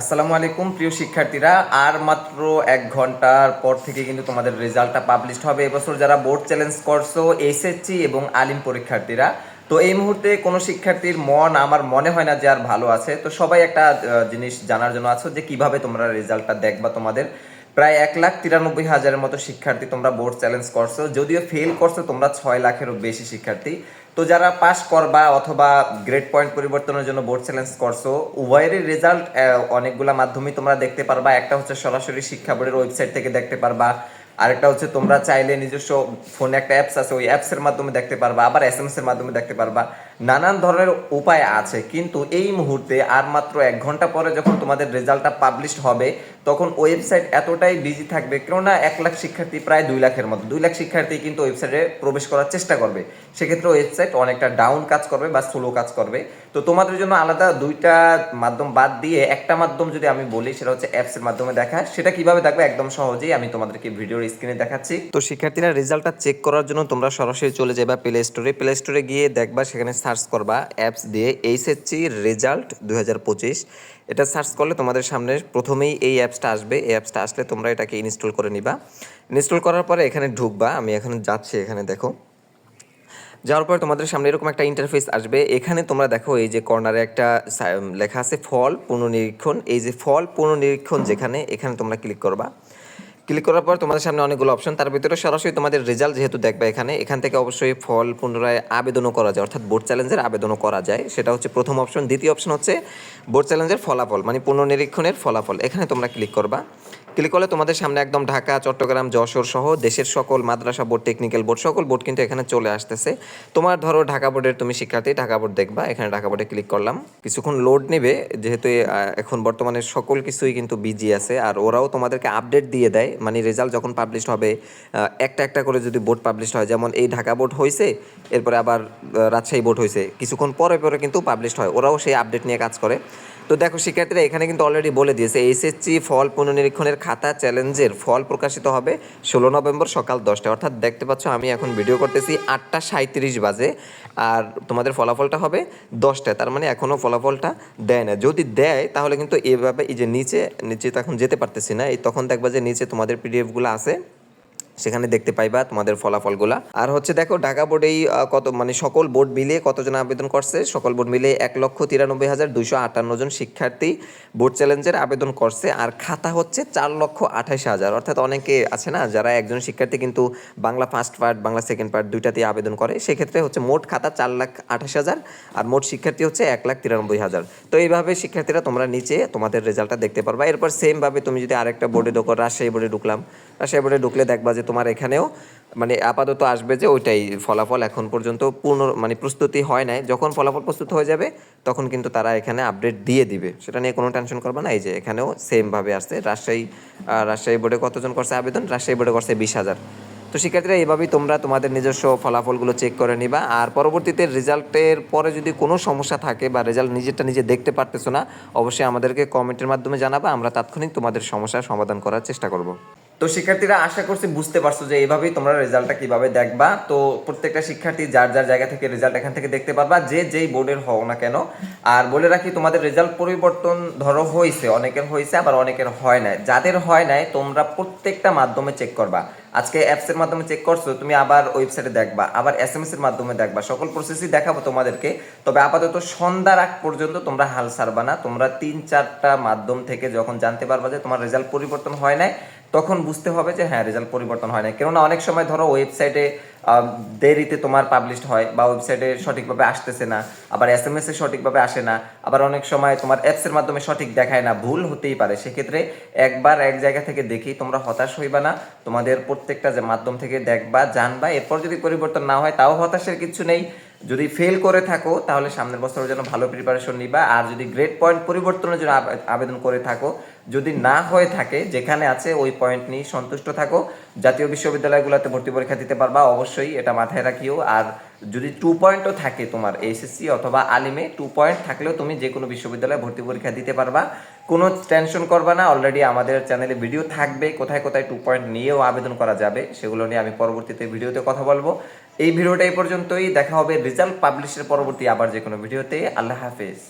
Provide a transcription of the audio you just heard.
আসসালামু আলাইকুম, প্রিয় শিক্ষার্থীরা। আর মাত্র এক ঘণ্টার পর থেকে কিন্তু তোমাদের রেজাল্টটা পাবলিশ হবে। এবছর যারা বোর্ড চ্যালেঞ্জ করছ এসএসসি এবং আলিম পরীক্ষার্থীরা, তো এই মুহূর্তে কোনো শিক্ষার্থীর মন আমার মনে হয় না যে আর ভালো আছে। তো সবাই একটা জিনিস জানার জন্য আছো যে কীভাবে তোমরা রেজাল্টটা দেখবা তোমাদের। প্রায় এক লাখ তিরানব্বই হাজারের মতো শিক্ষার্থী তোমরা বোর্ড চ্যালেঞ্জ করছ। যদিও ফেল করছ, তোমরা ছয় লাখেরও বেশি শিক্ষার্থী। তো যারা পাস করবা অথবা গ্রেড পয়েন্ট পরিবর্তনের জন্য বোর্ড চ্যালেঞ্জ করছ, উভয়েরই রেজাল্ট অনেকগুলা মাধ্যমে তোমরা দেখতে পারবা। একটা হচ্ছে সরাসরি শিক্ষা বোর্ডের ওয়েবসাইট থেকে দেখতে পারবা। আরেকটা হচ্ছে তোমরা চাইলে নিজস্ব ফোনে একটা অ্যাপস আছে, ওই অ্যাপসের মাধ্যমে দেখতে পারবা। আবার এস এম এস এর মাধ্যমে দেখতে পারবা। নানান ধরনের উপায় আছে, কিন্তু এই মুহূর্তে আর মাত্র এক ঘণ্টা পরে যখন তোমাদের রেজাল্টটা পাবলিশ হবে, তখন ওয়েবসাইট এতটাই বিজি থাকবে, কেননা এক লাখ শিক্ষার্থী প্রায় দুই লাখের মতো। দুই লাখ শিক্ষার্থী কিন্তু ওয়েবসাইটে প্রবেশ করার চেষ্টা করবে। সেক্ষেত্রে ওয়েবসাইট অনেকটা ডাউন কাজ করবে বা স্লো কাজ করবে। তো তোমাদের জন্য আলাদা দুইটা মাধ্যম বাদ দিয়ে একটা মাধ্যম যদি আমি বলি, সেটা হচ্ছে অ্যাপসের মাধ্যমে দেখা। সেটা কীভাবে দেখবে? একদম সহজেই আমি তোমাদেরকে ভিডিওর স্ক্রিনে দেখাচ্ছি। তো শিক্ষার্থীরা রেজাল্টটা চেক করার জন্য তোমরা সরাসরি চলে যাবে প্লে স্টোরে প্লে স্টোরে গিয়ে দেখবা সেখানে সার্চ করবা অ্যাপস দিয়ে এইচএসসি রেজাল্ট দু হাজার পঁচিশ। এটা সার্চ করলে তোমাদের সামনে প্রথমেই এই অ্যাপসটা আসবে। এই অ্যাপসটা আসলে তোমরা এটাকে ইনস্টল করে নিবা। ইনস্টল করার পরে এখানে ঢুকবা। আমি এখানে যাচ্ছি এখানে, দেখো। যাওয়ার পর তোমাদের সামনে এরকম একটা ইন্টারফেস আসবে। এখানে তোমরা দেখো এই যে কর্নারে একটা লেখা আছে ফল পুনর্নিরীক্ষণ। এই যে ফল পুনর্নিরীক্ষণ যেখানে, এখানে তোমরা ক্লিক করবা। ক্লিক করার পর তোমাদের সামনে অনেকগুলো অপশন তার ভিতরে সরাসরি তোমাদের রেজাল্ট যেহেতু দেখবে এখানে, এখান থেকে অবশ্যই ফল পুনরায় আবেদনও করা যায়, অর্থাৎ বোর্ড চ্যালেঞ্জের আবেদনও করা যায়। সেটা হচ্ছে প্রথম অপশন দ্বিতীয় অপশন হচ্ছে বোর্ড চ্যালেঞ্জের ফলাফল মানে পুনর্নিরীক্ষণের ফলাফল। এখানে তোমরা ক্লিক করবা। ক্লিক করলে তোমাদের সামনে একদম ঢাকা, চট্টগ্রাম, যশোর সহ দেশের সকল মাদ্রাসা বোর্ড টেকনিক্যাল বোর্ড, সকল বোর্ড কিন্তু এখানে চলে আসতেছে। তোমার ধরো ঢাকা বোর্ডের তুমি শিক্ষার্থী, ঢাকা বোর্ড দেখবা, এখানে ঢাকা বোর্ডে ক্লিক করলাম। কিছুক্ষণ লোড নেবে, যেহেতু এখন বর্তমানে সকল কিছুই কিন্তু বিজি আছে, আর ওরাও তোমাদেরকে আপডেট দিয়ে দেয়। মানে রেজাল্ট যখন পাবলিশ হবে একটা একটা করে যদি বোর্ড পাবলিশ হয়, যেমন এই ঢাকা বোর্ড হয়েছে এরপরে আবার রাজশাহী বোর্ড হয়েছে কিছুক্ষণ পরে পরে কিন্তু পাবলিশ হয়, ওরাও সেই আপডেট নিয়ে কাজ করে। তো দেখো, শিক্ষার্থীরা এখানে কিন্তু অলরেডি বলে দিয়েছে, এসএসসি ফল পুনর্নিরীক্ষণের খাতা চ্যালেঞ্জের ফল প্রকাশিত হবে ষোলো নভেম্বর সকাল দশটায়। অর্থাৎ দেখতে পাচ্ছ, আমি এখন ভিডিও করতেছি আটটা সাঁত্রিশ বাজে, আর তোমাদের ফলাফলটা হবে দশটায়। তার মানে এখনও ফলাফলটা দেয় না। যদি দেয়, তাহলে কিন্তু এভাবে এই যে নিচে নিচে তখন যেতে পারতেছি না, এই তখন দেখবা যে নিচে তোমাদের পিডিএফগুলো আছে। সেখানে দেখতে পাইবা তোমাদের ফলাফলগুলা। আর হচ্ছে দেখো, ঢাকা বোর্ডেই কত মানে সকল বোর্ড মিলিয়ে কতজন আবেদন করছে? সকল বোর্ড মিলিয়ে এক লক্ষ তিরানব্বই হাজার আটান্ন জন শিক্ষার্থী বোর্ড চ্যালেঞ্জের আবেদন করছে। আর খাতা হচ্ছে চার লক্ষ আঠাশ হাজার। অর্থাৎ অনেকে আছে না, যারা একজন শিক্ষার্থী কিন্তু Bangla first part Bangla second part দুইটাতেই আবেদন করে, সেক্ষেত্রে হচ্ছে মোট খাতা চার লাখ আঠাশ হাজার আর মোট শিক্ষার্থী হচ্ছে এক লাখ তিরানব্বই হাজার। তো এইভাবে শিক্ষার্থীরা তোমরা নিচে তোমাদের রেজাল্টটা দেখতে পারবা। এরপর সেমভাবে তুমি যদি আরেকটা বোর্ডে ঢোকো, রাজশাহী বোর্ডে ঢুকলাম। রাজশাহী বোর্ডে ঢুকলে দেখবা যে তোমার এখানেও মানে আপাতত আসবে যে ওইটাই ফলাফল এখন পর্যন্ত পূর্ণ মানে প্রস্তুতি হয় নাই। যখন ফলাফল প্রস্তুত হয়ে যাবে, তখন কিন্তু তারা এখানে আপডেট দিয়ে দিবে। সেটা নিয়ে কোনো টেনশন করবে না। এই যে এখানেও সেমভাবে আসছে। রাজশাহী রাজশাহী বোর্ডে কতজন করছে আবেদন? রাজশাহী বোর্ডে করছে বিশ হাজার। তো শিক্ষার্থীরা, এইভাবেই তোমরা তোমাদের নিজস্ব ফলাফলগুলো চেক করে নিবা। আর পরবর্তীতে রেজাল্টের পরে যদি কোনো সমস্যা থাকে বা রেজাল্ট নিজেরটা নিজে দেখতে পারতেছো না, অবশ্যই আমাদেরকে কমেন্টের মাধ্যমে জানাবা। আমরা তাৎক্ষণিক তোমাদের সমস্যার সমাধান করার চেষ্টা করব। তো শিক্ষার্থীরা আশা করছি বুঝতে পারছ যে এইভাবেই তোমরা রেজাল্টটা কীভাবে দেখবা। তো প্রত্যেকটা শিক্ষার্থী যার যার জায়গা থেকে রেজাল্ট এখান থেকে দেখতে পারবা, যে যেই বোর্ডের হও না কেন। আর বলে রাখি, তোমাদের রেজাল্ট পরিবর্তন ধরো হয়েছে অনেকের হয়েছে আবার অনেকের হয় নাই। যাদের হয় নাই, তোমরা প্রত্যেকটা মাধ্যমে চেক করবা। আজকে অ্যাপসের মাধ্যমে চেক করছ, তুমি আবার ওয়েবসাইটে দেখবা, আবার এস এম এস এর মাধ্যমে দেখবা। সকল প্রসেসই দেখাবো তোমাদেরকে। তবে আপাতত সন্ধ্যার আগ পর্যন্ত তোমরা হাল ছাড়বা না। তোমরা তিন চারটা মাধ্যম থেকে যখন জানতে পারবা যে তোমার রেজাল্ট পরিবর্তন হয় নাই তখন বুঝতে হবে যে হ্যাঁ রেজাল্ট পরিবর্তন হয় না কেননা অনেক সময় ধরো ওয়েবসাইটে দেরিতে তোমার পাবলিশড হয় বা ওয়েবসাইটে সঠিকভাবে আসতেছে না, আবার এস এম এস এ সঠিকভাবে আসে না, আবার অনেক সময় তোমার অ্যাপসের মাধ্যমে সঠিক দেখায় না, ভুল হতেই পারে। সেক্ষেত্রে একবার এক জায়গা থেকে দেখি, তোমরা হতাশ হইবা না, তোমাদের প্রত্যেকটা যে মাধ্যম থেকে দেখবা, জানবা, এরপর যদি পরিবর্তন না হয়, তাও হতাশের কিছু নেই। যদি ফেল করে থাকো, তাহলে সামনের বছরের জন্য ভালো প্রিপারেশন নিবা, আর যদি গ্রেড পয়েন্ট পরিবর্তনের জন্য আবেদন করে থাকো, যদি না হয়ে থাকে, যেখানে আছে, ওই পয়েন্ট নিয়ে সন্তুষ্ট থাকো। জাতীয় বিশ্ববিদ্যালয়গুলোতে ভর্তি পরীক্ষা দিতে পারবা অবশ্যই এটা মাথায় রাখিও। আর যদি টু পয়েন্টও থাকে তোমার এইচএসসি অথবা আলিমে টু পয়েন্ট থাকলেও তুমি যে কোনো বিশ্ববিদ্যালয়ে ভর্তি পরীক্ষা দিতে পারবা। কোনো টেনশন করবা না অলরেডি আমাদের চ্যানেলে ভিডিও থাকবে, কোথায় কোথায় টু পয়েন্ট নিয়েও আবেদন করা যাবে, সেগুলো নিয়ে আমি পরবর্তীতে ভিডিওতে কথা বলব। এই ভিডিওটা এই পর্যন্তই, দেখা হবে রেজাল্ট পাবলিশের পরবর্তী আবার যে কোনো ভিডিওতে। আল্লাহ হাফেজ।